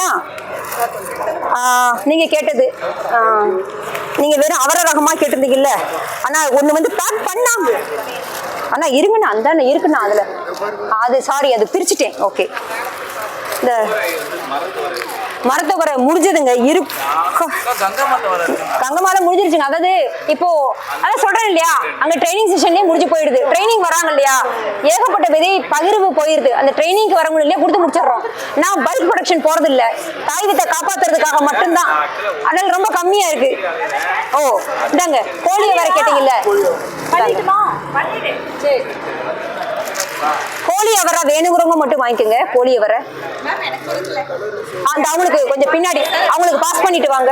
அண்ணா நீங்க கேட்டது ஆ, நீங்க வெறும் அவர ரகமா கேட்டிருந்தீங்கல்ல. ஆனா ஒண்ணு வந்து பேக் பண்ணாங்க. அண்ணா இருங்கண்ணா அந்த இருக்குண்ணா அதுல. அது சாரி அது பிரிச்சுட்டேன். ஓகே இந்த மரத்தொகரை முடிஞ்சதுங்க. இரு கங்கமால முடிஞ்சிருச்சுங்க. அதாவது இப்போ அதான் சொல்றேன் இல்லையா? அங்க ட்ரைனிங் செஷன்லயே முடிஞ்சு போயிடுது. ட்ரைனிங் வராங்க இல்லையா? ஏகப்பட்ட விதை பகிர்வு போயிருது. அந்த ட்ரைனிங்க்கு வரவங்க இல்லையா கொடுத்து முடிச்சிடுறோம். நான் பல்க் ப்ரொடக்ஷன் போறது இல்ல தாய் வித்தை காப்பாத்துறதுக்காக மட்டும்தான். அதனால ரொம்ப கம்மியா இருக்கு. ஓ இந்தாங்க. கோழியை வர கேட்டீங்கல்ல. சரி. கோழி அவரை வேணுங்கிறவங்க மட்டும் வாங்கிக்கோங்க. கோழி அவரை. அந்த அவங்களுக்கு கொஞ்சம் பின்னாடி அவங்களுக்கு பாஸ் பண்ணிட்டு வாங்க.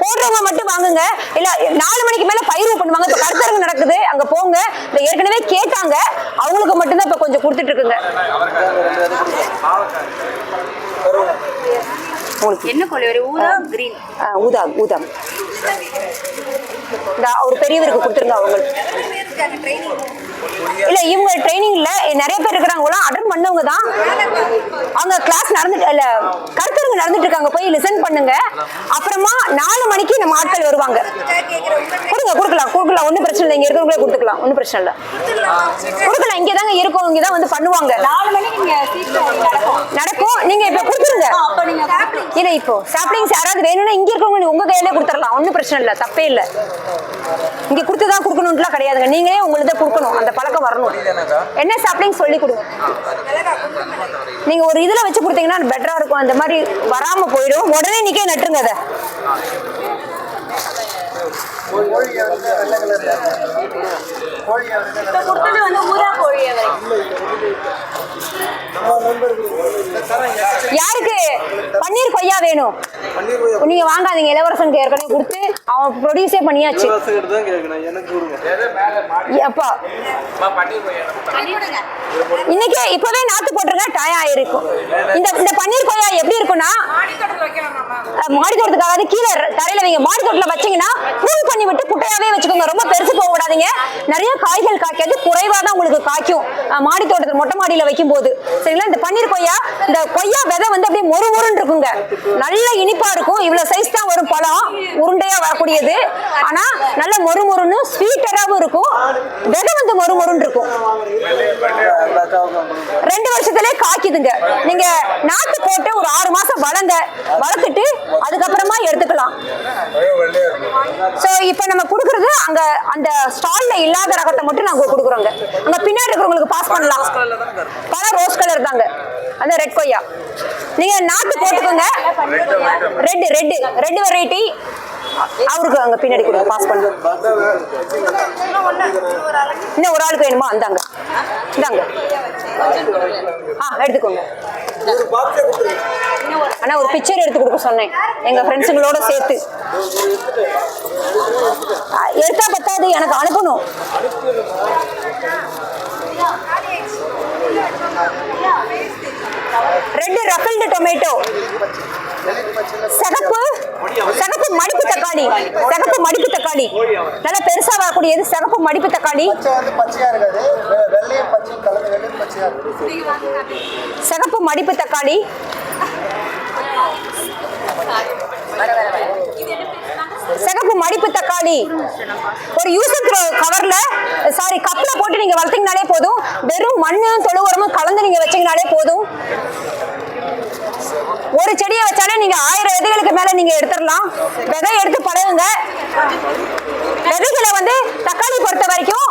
போடுறவங்க மட்டும் வாங்குங்க. இல்ல நாலு மணிக்கு மேல பயிர்வு பண்ணுவாங்க. இப்ப கருத்தரங்கு நடக்குது. அங்க போங்க. இந்த ஏற்கனவே கேட்டாங்க. அவங்களுக்கு மட்டும்தான் இப்ப கொஞ்சம் கொடுத்துட்டு இருக்குங்க. என்ன ஒரு ஊதா கிரீன் ஊதா ஊதா. இந்த ஒரு பெரியவருக்கு கொடுத்துருங்க அவங்களுக்கு. en el training. இல்ல இவங்க ட்ரைனிங்ல நிறைய பேர் இருக்கிறாங்க அட்டன் பண்ணவங்க தான். அவங்க கிளாஸ் நடந்துட்டு இல்ல கருத்தரங்கு நடந்துட்டு இருக்காங்க. போய் லிசன் பண்ணுங்க. அப்புறமா நாலு மணிக்கு நம்ம ஆட்கள் வருவாங்க. கொடுங்க கொடுக்கலாம். கொடுக்கலாம். ஒன்றும் பிரச்சனை இல்லை. இங்க இருக்கிறவங்களே கொடுத்துக்கலாம். ஒன்றும் பிரச்சனை இல்லை. கொடுக்கலாம். இங்கே தாங்க இருக்கோம். இங்கே தான் வந்து பண்ணுவாங்க. நாலு மணிக்கு நடக்கும் நீங்க இப்ப கொடுத்துருங்க. இல்ல இப்போ சாப்ளிங்ஸ் யாராவது வேணும்னா இங்க இருக்கவங்க உங்க கையிலே கொடுத்துடலாம் ஒன்றும் பிரச்சனை இல்லை. தப்பே இல்லை. இங்க கொடுத்து தான் கொடுக்கணும்லாம் கிடையாதுங்க. நீங்களே உங்களுதை கொடுக்கணும். அந்த பழக்கம் வரணும். என்ன சாப்ளிங் சொல்லி கொடுங்க. நீங்க ஒரு இதுல வச்சு கொடுத்தீங்கன்னா பெட்டரா இருக்கும். அந்த மாதிரி வராம போயிடும். உடனே இன்னைக்கே நட்டுருங்க அதை. கொடுத்தது வந்து ஊதா கோழி யாருக்கு? பன்னீர் கொய்யா வேணும். நீங்க வாங்காதீங்க. இளவரசனுக்கு ஏற்கனவே கொடுத்து அவன் ப்ரொடியூஸே பண்ணியாச்சு. அப்பா. இன்னைக்கு இப்பவே நாத்து போட்டுருங்க டயம் ஆயிருக்கும் இந்த இந்த பன்னீர் கொய்யா எப்படி இருக்கும்னா மாடி தோட்டத்துக்காக கீழே தரையில வைங்க. மாடி தோட்டத்துல வச்சீங்கன்னா ப்ரூவ் பண்ணி விட்டு குட்டையாவே வச்சுக்கோங்க. ரொம்ப பெருசு போக விடாதீங்க. நிறைய காய்கள் காய்க்காது. குறைவா தான் உங்களுக்கு காய்க்கும். மாடி தோட்டத்துல மொட்டை மாடியில வைக்கும் போது சரிங்களா? இந்த பன்னீர் கொய்யா இந்த கொய்யா விதை வந்து அப்படியே மொறு மொறுன்னு இருக்குங்க. நல்ல இனிப்பா இருக்கும். இவ்வளவு சைஸ் தான் வரும் பழம். உருண்டையா வரக்கூடியது. ஆனா நல்ல மொறு மொறுன்னு ஸ்வீட்டராகவும் இருக்கும். விதை வந்து மொறு மொறுன்னு இருக்கும். ரெண்டு வருஷத்துலயே காய்க்குதுங்க. நீங்க நாட்டு போட்டு ஒரு ஆறு மாசம் வளங்க வளர்த்துட்டு அதுக்கப்புறமா எடுத்துக்கலாம். சோ இப்போ நம்ம அங்க அந்த ஸ்டால்ல இல்லாத ரகத்தை மட்டும் நாங்க கொடுக்குறோங்க. அங்க பின்னாடி இருக்கிறவங்களுக்கு பாஸ் பண்ணலாம். பழம் ரோஸ் கலர் தாங்க. அந்த ரெட் கொய்யா. நீங்க நாத்து போட்டுக்கோங்க. ரெட் ரெட் ரெட் வெரைட்டி அவருக்கு அங்க பின்னாடி கொடுங்க பாஸ் பண்ணுங்க இன்னும் ஒரு ஆளுக்கு வேணுமா? அந்தாங்க இந்தாங்க. ஆ எடுத்துக்கோங்க. அண்ணா ஒரு பிக்சர் எடுத்து கொடுக்க சொன்னேன். எங்க ஃப்ரெண்ட்ஸுங்களோட சேர்த்து. எடுத்தா பத்தாது எனக்கு அனுப்பணும். ரெண்டு ரஃபல்டு டொமேட்டோ சிகப்பு சிகப்பு மடிப்பு தக்காளி. சிகப்பு மடிப்பு தக்காளி. நல்லா பெருசா வரக்கூடியது சிகப்பு மடிப்பு தக்காளி. சிகப்பு மடிப்பு தக்காளி. சிகப்பு மடிப்பு தக்காளி. ஒரு யூசர் கவர்ல சாரி கப்ல போட்டு நீங்க வளர்த்தீங்கனாலே போதும். வெறும் மண்ணும் தொழு உரமும் கலந்து நீங்க வச்சீங்கனாலே போதும். ஒரு செடியை வச்சாலே நீங்க ஆயிரம் விதைகளுக்கு மேல நீங்க எடுத்துடலாம். விதை எடுத்து பழகுங்க. விதைகளை வந்து தக்காளி பொறுத்த வரைக்கும்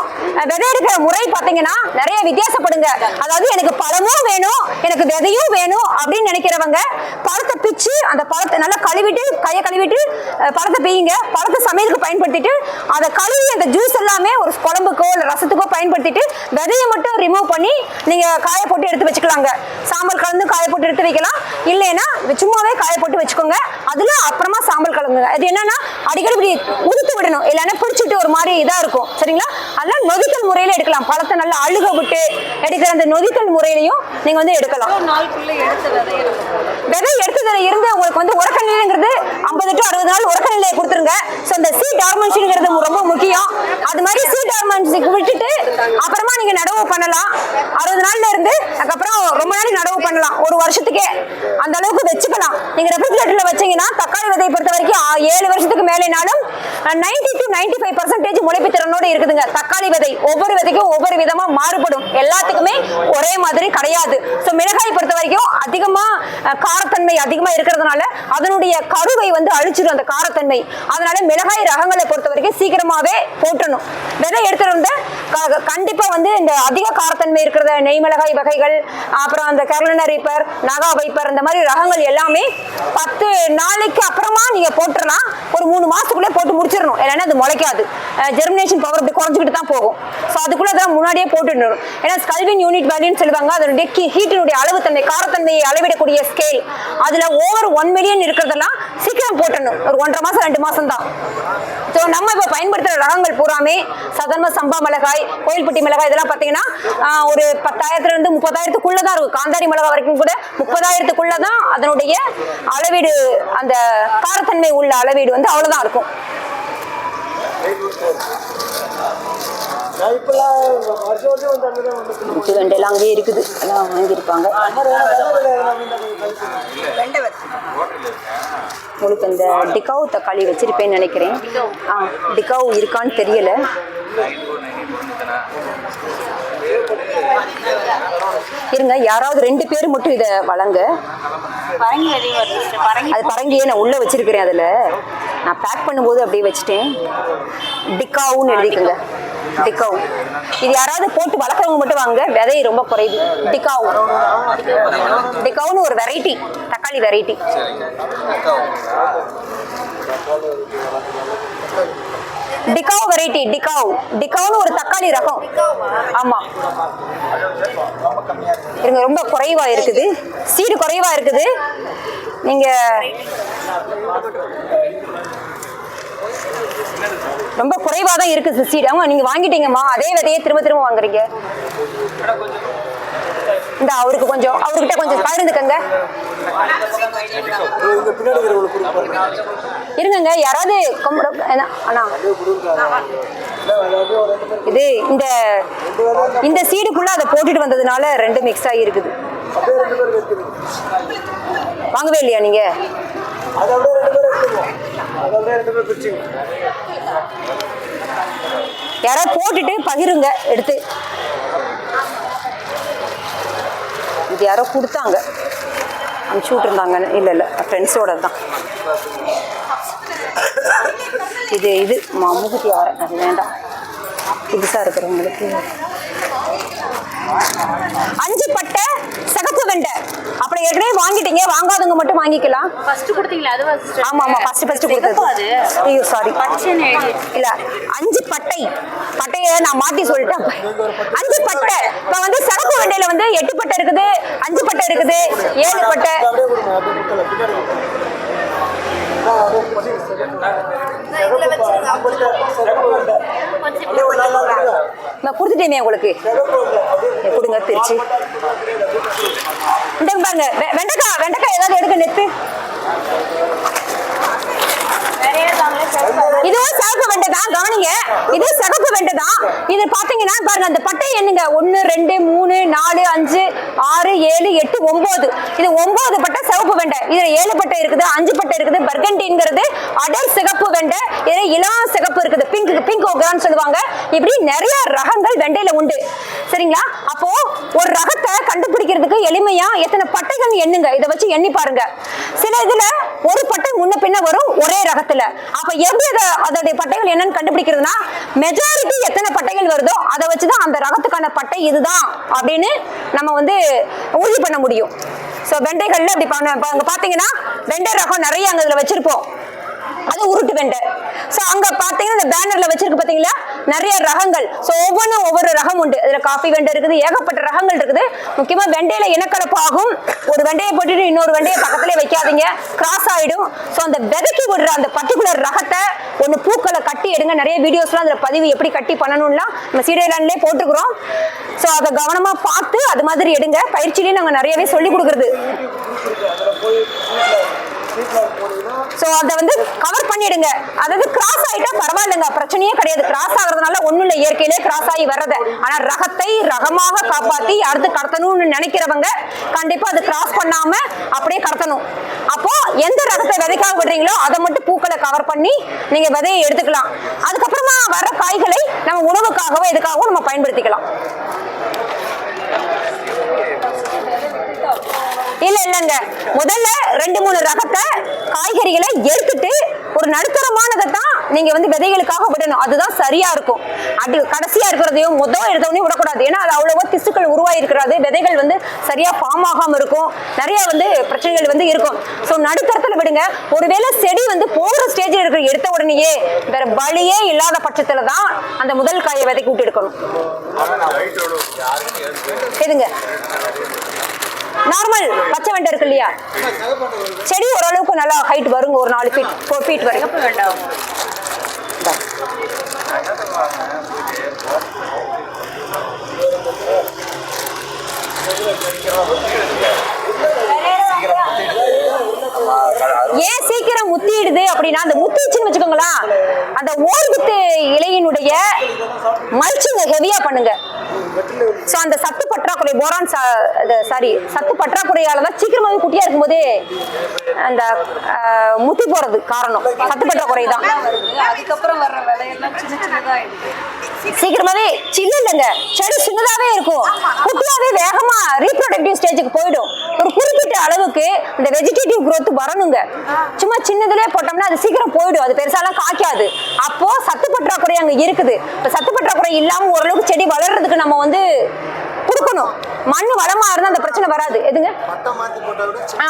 விதை எடுக்கிற முறை பார்த்தீங்கன்னா நிறைய வித்தியாசப்படுங்க. அதாவது எனக்கு பழமும் வேணும் எனக்கு விதையும் வேணும் அப்படின்னு நினைக்கிறவங்க பழத்தை பிச்சு அந்த பழத்தை நல்லா கழுவிட்டு கையை கழுவிட்டு பழத்தை பெய்யுங்க பழத்தை சமையலுக்கு பயன்படுத்திட்டு அதை கழுவி அந்த ஜூஸ் எல்லாமே ஒரு குழம்புக்கோ இல்லை ரசத்துக்கோ பயன்படுத்திட்டு விதையை மட்டும் ரிமூவ் பண்ணி நீங்கள் காய போட்டு எடுத்து வச்சுக்கலாங்க. சாம்பல் கலந்து காய போட்டு எடுத்து வைக்கலாம். இல்லைன்னா சும்மாவே காய போட்டு வச்சுக்கோங்க. அதில் அப்புறமா சாம்பல் கலங்குங்க அது என்னன்னா அடிக்கடி இப்படி உதுத்து விடணும். இல்லைன்னா பிடிச்சிட்டு ஒரு மாதிரி இதாக இருக்கும். சரிங்களா? அதெல்லாம் நொதித்தல் முறையில எடுக்கலாம். பழத்தை நல்லா அழுக விட்டு எடுக்கிற அந்த நொதித்தல் முறையிலையும் நீங்க வந்து எடுக்கலாம். விதை எடுத்ததுல இருந்து உங்களுக்கு வந்து உறக்க நிலைங்கிறது ஐம்பது டு அறுபது நாள் உறக்க நிலையை கொடுத்துருங்க. ஸோ இந்த சீட் ஹார்மோன்ஸுங்கிறது ரொம்ப முக்கியம். அது மாதிரி சீ ஹார்மோன்ஸுக்கு விட்டுட்டு அப்புறமா நீங்க நடவு பண்ணலாம். அறுபது நாள்ல இருந்து அதுக்கப்புறம் ரொம்ப நாளைக்கு நடவு பண்ணலாம். ஒரு வருஷத்துக்கே. அந்த அளவுக்கு வச்சுக்கலாம். நீங்க ரெஃப்ரிஜிரேட்டர்ல வச்சீங்கன்னா தக்காளி விதையை பொறுத்த வரைக்கும் ஏழு வருஷத்துக்கு மேலேனாலும் நைன்டி ஃபைவ் பர்சன்டேஜ் முளைப்பு திறனோட இருக்குதுங்க. தக்காளி விதை ஒவ்வொரு விதைக்கும் ஒவ்வொரு விதமா மாறுபடும். எல்லாத்துக்குமே ஒரே மாதிரி கிடையாது. ஸோ மிளகாய் பொறுத்த வரைக்கும் அதிகமா காரத்தன்மை அதிகமா இருக்கிறதுனால அதனுடைய கருவை வந்து அழிச்சிடும் அந்த காரத்தன்மை. அதனால மிளகாய் ரகங்களை பொறுத்த வரைக்கும் சீக்கிரமாவே போட்டணும் விதை எடுத்துட்டு வந்து கண்டிப்பா வந்து இந்த அதிக காரத்தன்மை இருக்கிற நெய் மிளகாய் வகைகள் அப்புறம் அந்த கேரளினா ரீப்பர் நகா வைப்பர் இந்த மாதிரி ரகங்கள் எல்லாமே பத்து நாளைக்கு அப்புறமா நீங்க போட்டுடலாம் ஒரு மூணு மாசத்துக்குள்ளே போட்டு முடிச்சிடணும். இல்லைன்னா அது முளைக்காது. ஜெர்மினேஷன் பவர் அப்படி குறைஞ்சிக்கிட்டு தான் போகும். ஸோ அதுக்குள்ளே அதெல்லாம் முன்னாடியே போட்டுடணும். ஏன்னா ஸ்கல்வின் யூனிட் வேல்யூன்னு சொல்லுவாங்க. அதனுடைய ஹீட்டினுடைய அளவு தன்மை காரத்தன்மையை அளவிடக்கூடிய ஸ்கேல் அதுல ஓவர் ஒன் மில்லியன் இருக்கிறதெல்லாம் சீக்கிரம் போட்டணும். ஒரு ஒன்றரை மாசம் ரெண்டு மாசம் தான். ஸோ நம்ம இப்போ பயன்படுத்துகிற ரகங்கள் பூராமே சதர்ம சம்பா மிளகாய் கோயில்பட்டி மிளகாய் இதெல்லாம் பார்த்தீங்கன்னா ஒரு பத்தாயிரத்துல இருந்து தான் இருக்கும். காந்தாரி மிளகாய் வரைக்கும் கூட முப்பதாயிரத்துக்குள்ள தான் அதனுடைய அளவீடு அந்த காரத்தன்மை உள்ள அளவீடு வந்து அவ்வளோதான் இருக்கும். உப்பு வெண்டைலாம் அங்கேயே இருக்குது. எல்லாம் வாங்கியிருப்பாங்க. உங்களுக்கு இந்த டிகாவு தக்காளி வச்சிருப்பேன்னு நினைக்கிறேன். ஆ டிகாவு இருக்கான்னு தெரியல. இருங்க யாராவது ரெண்டு பேர் மட்டும் இதை வழங்க. அது பரங்கியே நான் உள்ள வச்சிருக்கிறேன் அதில். நான் பேக் பண்ணும்போது அப்படியே வச்சுட்டேன். டிக்காவுன்னு எழுதிக்கோங்க. டிக்காவு இது யாராவது போட்டு வளர்க்குறவங்க மட்டும் வாங்க விதை ரொம்ப குறையுது டிக்காவு டிக்காவுன்னு ஒரு வெரைட்டி தக்காளி வெரைட்டி டிகாவ் வெரைட்டி டிகாவ் டிகாவ்னு ஒரு தக்காளி ரகம். ஆமா. இருங்க ரொம்ப குறைவா இருக்குது. சீடு குறைவா இருக்குது. நீங்க ரொம்ப குறைவாக தான் இருக்குது சீடு ஆமாம் நீங்கள் வாங்கிட்டீங்கம்மா. அதே விதையே திரும்ப திரும்ப வாங்குறீங்க. இந்த அவருக்கு கொஞ்சம் அவர்கிட்ட கொஞ்சம் பகிர்ந்துக்கங்க. இருங்கங்க யாராவது கொம்பு- அண்ணா. இது இந்த இந்த சீடுக்குள்ள அதை போட்டுட்டு வந்ததுனால ரெண்டு மிக்ஸ் ஆகி இருக்குது. வாங்கவே இல்லையா நீங்க? யாராவது போட்டுட்டு பகிருங்க எடுத்து. இது யாரோ கொடுத்தாங்க. அனுப்பிச்சி விட்டுருந்தாங்க இல்லை இல்லை ஃப்ரெண்ட்ஸோட தான். இது இது மா- மூக்குத்தி அது வேண்டாம். புதுசாக இருக்கிறவங்களுக்கு அஞ்சு பட்டை சிகப்பு வெண்டை. அப்புறம் ஏற்கனவே வாங்கிட்டீங்க. வாங்காதவங்க மட்டும் வாங்கிக்கலாம். ஃபர்ஸ்ட் கொடுத்தீங்களா? அதுவா? ஆமா ஆமா. ஃபர்ஸ்ட் ஃபர்ஸ்ட் சிகப்பு கொடுத்தது. ஐயோ சாரி பச்சைன்னு எழுதி இல்ல அஞ்சு பட்டை. பட்டைய நான் மாத்தி சொல்லிட்டேன். அஞ்சு பட்டை. இப்ப வந்து சரக்கு வண்டியில வந்து எட்டு பட்டை இருக்குது அஞ்சு பட்டை இருக்குது ஏழு பட்டை. சிகப்பு. சிகப்பு. நான் கொடுத்துட்டேனே உங்களுக்கு. கொடுங்க பிரிச்சு இந்த பாருங்க வெண்டைக்காய் வெண்டைக்காய் ஏதாவது எடுக்க நெத்து. இதுவும் சிவப்பு வெண்டை தான் கவனிங்க. இது சிகப்பு வெண்டை தான். இது பாத்தீங்கன்னா பாருங்க அந்த பட்டை எண்ணுங்க. ஒன்னு ரெண்டு மூணு நாலு அஞ்சு ஆறு ஏழு எட்டு ஒன்பது இது ஒன்பது பட்டை சிவப்பு வெண்டை இதுல ஏழு பட்டை இருக்குது அஞ்சு பட்டை இருக்குது. பர்கண்டிங்கிறது அடர் சிகப்பு வெண்டை இதுல இளம் சிகப்பு இருக்குது. பிங்க் பிங்க் ஓகரான்னு சொல்லுவாங்க. இப்படி நிறைய ரகங்கள் வெண்டையில உண்டு. சரிங்களா? அப்போ ஒரு ரகத்தை கண்டுபிடிக்கிறதுக்கு எளிமையா எத்தனை பட்டைகள் எண்ணுங்க? இதை வச்சு எண்ணி பாருங்க. சில இதுல ஒரு பட்டை முன்ன பின்ன வரும் ஒரே ரகத்துல. அப்ப எப்படி அதை அதோடைய பட்டைகள் என்னன்னு கண்டுபிடிக்கிறதுனா மெஜாரிட்டி எத்தனை பட்டைகள் வருதோ அதை வச்சுதான் அந்த ரகத்துக்கான பட்டை இதுதான் அப்படின்னு நம்ம வந்து உறுதி பண்ண முடியும். ஸோ வெண்டைகள்ல அப்படி பண்ண இப்ப பாத்தீங்கன்னா வெண்டை ரகம் நிறைய அங்க இதுல வச்சிருப்போம். அது உருட்டு வெண்டை. ஸோ அங்க பாத்தீங்கன்னா இந்த பேனர்ல வச்சிருக்கு பாத்தீங்களா? நிறைய ரகங்கள். ஸோ ஒவ்வொன்றும் ஒவ்வொரு ரகம் உண்டு. இதில் காஃபி வெண்டை இருக்குது ஏகப்பட்ட ரகங்கள் இருக்குது. முக்கியமாக வெண்டையில இனக்கலப்பாகும் ஒரு வெண்டையை போட்டுட்டு இன்னொரு வெண்டையை பக்கத்துலயே வைக்காதீங்க. கிராஸ் ஆகிடும் ஸோ அந்த விதைக்கி விடுற அந்த பர்டிகுலர் ரகத்தை ஒன்று பூக்களை கட்டி எடுங்க. நிறைய வீடியோஸ்லாம் அதில் பதிவு எப்படி கட்டி பண்ணணும்லாம் நம்ம சீடையிலே போட்டுக்கிறோம் ஸோ அதை கவனமாக பார்த்து அது மாதிரி எடுங்க. பயிற்சியிலேயே நாங்கள் நிறையவே சொல்லி கொடுக்குறது. ஸோ அதை வந்து கவர் பண்ணிடுங்க. அதாவது கிராஸ் ஆகிட்டா பரவாயில்லைங்க. பிரச்சனையே கிடையாது. கிராஸ் ஆகுறதுனால ஒன்றும் இல்லை. இயற்கையிலே கிராஸ் ஆகி வர்றது. ஆனால் ரகத்தை ரகமாக காப்பாற்றி அடுத்து கடத்தணும்னு நினைக்கிறவங்க கண்டிப்பாக அது கிராஸ் பண்ணாமல் அப்படியே கடத்தணும். அப்போ எந்த ரகத்தை விதைக்காக விடுறீங்களோ அதை மட்டும் பூக்களை கவர் பண்ணி நீங்கள் விதையை எடுத்துக்கலாம். அதுக்கப்புறமா வர காய்களை நம்ம உணவுக்காகவோ எதுக்காகவோ நம்ம பயன்படுத்திக்கலாம். இல்ல இல்லங்க. முதல்ல ரெண்டு மூணு ரகத்தை காய்கறிகளை எடுத்துட்டு ஒரு நடுத்தரமானதை தான் நீங்க வந்து விதைகளுக்காக விடணும். அதுதான் சரியா இருக்கும். அது கடைசியா இருக்கிறதையும் முதல் எடுத்தவனையும் விடக்கூடாது. ஏன்னா அது அவ்வளவோ திசுக்கள் உருவாயிருக்கிறது. விதைகள் வந்து சரியா ஃபார்ம் ஆகாம இருக்கும். நிறைய வந்து பிரச்சனைகள் வந்து இருக்கும். ஸோ நடுத்தரத்துல விடுங்க. ஒருவேளை செடி வந்து போகிற ஸ்டேஜில் இருக்கிற எடுத்த உடனேயே வேற வழியே இல்லாத பட்சத்துல தான் அந்த முதல் காயை விதைக்கு விட்டு எடுக்கணும். எதுங்க? நார்மல் பச்சை வெண்டை இருக்கு இல்லையா? செடி ஓரளவுக்கு நல்லா ஹைட் வருங்க ஒரு நாலு ஃபீட் ஃபோர் ஃபீட் வரைக்கும். ஏன் சீக்கிரம் முத்திடுது அப்படின்னா அந்த முத்திச்சுன்னு வச்சுக்கோங்களேன் அந்த ஓர்குத்து இலையினுடைய மல்ச்சிங்க ஹெவியா பண்ணுங்க. ஸோ அந்த சத்து பற்றாக்குறை போரான் சாரி சத்து பற்றாக்குறையால தான் சீக்கிரமாவே குட்டியா இருக்கும்போதே அந்த முத்தி போறது காரணம். சத்து பற்றாக்குறை தான். அதுக்கப்புறம் வர்ற விலையெல்லாம் சின்ன சின்னதா சீக்கிரமாவே சின்ன இல்லைங்க. செடி சின்னதாவே இருக்கும். குட்டியாவே வேகமா ரீப்ரொடக்டிவ் ஸ்டேஜுக்கு போயிடும். ஒரு குறிப்பிட்ட அளவுக்கு இந்த வெஜிடேட்டிவ் குரோத் வரணுங்க. சும்மா சின்னதுலயே போட்டோம்னா அது சீக்கிரம் போயிடும். அது பெருசாலாம் காய்க்காது. அப்போ சத்து பற்றாக்குறை அங்க இருக்குது. இப்ப சத்து பற்றாக்குறை இல்லாம ஓரளவுக்கு செடி வளர்றதுக்கு நம்ம வந்து கொடுக்கணும் மண் வளமா இருந்தா அந்த பிரச்சனை வராது. எதுங்க?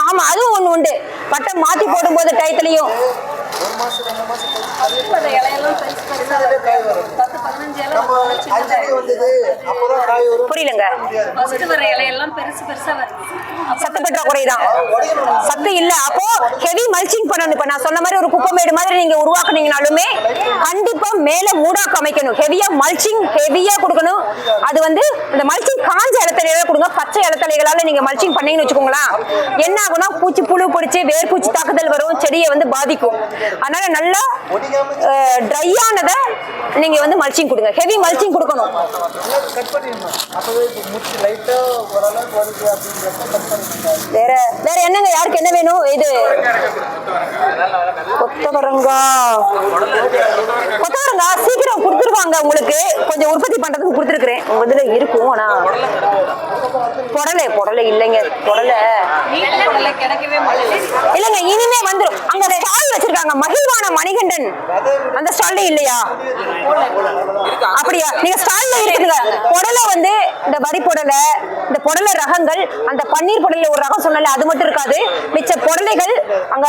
ஆமா அதுவும் ஒண்ணு உண்டு. பட்டம் மாத்தி போடும்போது டயத்துலயும் ஒரு மாசம் ரெண்டு வரும்? புரியலங்க. சத்து பற்றாக்குறை தான். சத்து இல்ல. அப்போ ஹெவி மல்ச்சிங் பண்ணணும். இப்ப நான் சொன்ன மாதிரி ஒரு குப்பைமேடு மாதிரி நீங்க உருவாக்குனீங்கனாலுமே கண்டிப்பா மேல மூடாக்கு அமைக்கணும். ஹெவியா மல்ச்சிங் ஹெவியா கொடுக்கணும். அது வந்து இந்த மல்ச்சிங் காஞ்ச இடத்தலையில கொடுங்க. பச்சை இடத்தலைகளால நீங்க மல்ச்சிங் பண்ணீங்கன்னு வச்சுக்கோங்களேன். என்ன ஆகும்னா பூச்சி புழு பிடிச்சி வேர்பூச்சி தாக்குதல் வரும். செடியை வந்து பாதிக்கும். அதனால நல்லா ட்ரை ஆனதை நீங்க வந்து மல்ச்சிங் கொடுங்க. ஹெவி மல்ச்சிங் கொடுக்கணும். வேற வேற என்னங்க யாருக்கு என்ன வேணும்? இது கொத்தவரங்காய் கொத்தவரங்காய் சீக்கிரம் கொடுத்துருவாங்க உங்களுக்கு. கொஞ்சம் உற்பத்தி பண்றதுக்கு கொடுத்துருக்குறேன். உங்க இதுல இருக்கும் ஆனா புடலை புடலை இல்லைங்க. புடலை. இல்லைங்க இனிமே வந்துரும். அங்க ஸ்டால் வச்சிருக்காங்க. மகிழ்வான மணிகண்டன். அந்த ஸ்டால்ல இல்லையா? அப்படியா? நீங்க ஸ்டால்ல இருக்குதுங்க. புடலை வந்து இந்த வரி புடலை இந்த புடலை ரகங்கள் அந்த பன்னீர் புடலை ஒரு ரகம் சொன்னல அது மட்டும் இருக்காது. மிச்ச புடலைகள் அங்க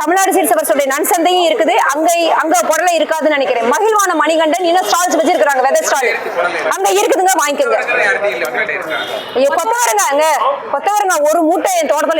தமிழ்நாடு சீர்சவரசுடைய நன்சந்தையும் இருக்குது. அங்க அங்க புடலை இருக்காதுன்னு நினைக்கிறேன். மகிழ்வான மணிகண்டன் இன்னும் ஸ்டால்ஸ் வச்சிருக்காங்க வெதர் ஸ்டால் அங்க இருக்குதுங்க வாங்கிக்கோங்க. ஐயோ கொத்தவரங்க அங்க கொத்தவரங்க ஒரு மூட்டை என் தோட்டத்துல